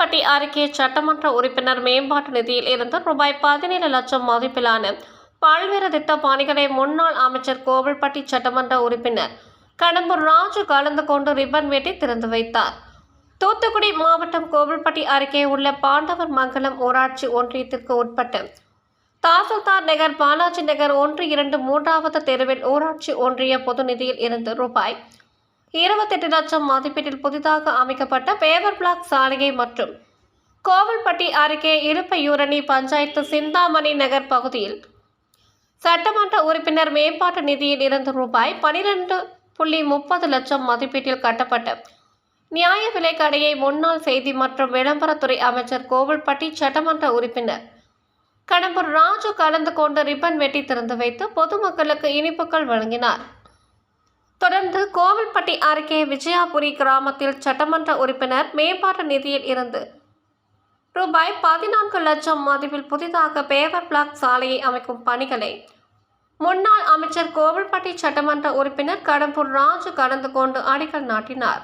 அருகே சட்டமன்ற உறுப்பினர் மேம்பாட்டு நிதியில் இருந்து ரூபாய் பதினேழு லட்சம் மதிப்பிலான பல்வேறு திட்ட பணிகளை முன்னாள் அமைச்சர் கோவில்பட்டி சட்டமன்ற உறுப்பினர் கடம்பூர் ராஜு கலந்து கொண்டு ரிப்பன் வெட்டி திறந்து வைத்தார். தூத்துக்குடி மாவட்டம் கோவில்பட்டி அருகே உள்ள பாண்டவர் மங்கலம் ஊராட்சி ஒன்றியத்திற்கு உட்பட்ட தாசில்தார் நகர் பாலாஜி நகர் ஒன்று இரண்டு மூன்றாவது தெருவில் ஊராட்சி ஒன்றிய பொது நிதியில் இருந்து ரூபாய் இருபத்தெட்டு லட்சம் மதிப்பீட்டில் புதிதாக அமைக்கப்பட்ட பேவர் பிளாக் சாலையை மற்றும் கோவில்பட்டி அருகே இருப்பையூரணி பஞ்சாயத்து சிந்தாமணி நகர் பகுதியில் சட்டமன்ற உறுப்பினர் மேம்பாட்டு நிதியில் இருந்து ரூபாய் பனிரெண்டு புள்ளி முப்பது லட்சம் மதிப்பீட்டில் கட்டப்பட்ட நியாய விலைக் கடையை முன்னாள் செய்தி மற்றும் விளம்பரத்துறை அமைச்சர் கோவில்பட்டி சட்டமன்ற உறுப்பினர் கடம்பூர் ராஜு கலந்து கொண்டு ரிப்பன் வெட்டி திறந்து வைத்து பொதுமக்களுக்கு இனிப்புகள் வழங்கினார். தொடர்ந்து கோவில்பட்டி அருகே விஜயாபுரி கிராமத்தில் சட்டமன்ற உறுப்பினர் மேம்பாட்டு நிதியில் இருந்து ரூபாய் பதினான்கு லட்சம் மதிப்பில் புதிதாக பேவர் பிளாக் சாலையை அமைக்கும் பணிகளை முன்னாள் அமைச்சர் கோவில்பட்டி சட்டமன்ற உறுப்பினர் கடம்பூர் ராஜு கலந்து கொண்டு அடிக்கல் நாட்டினார்.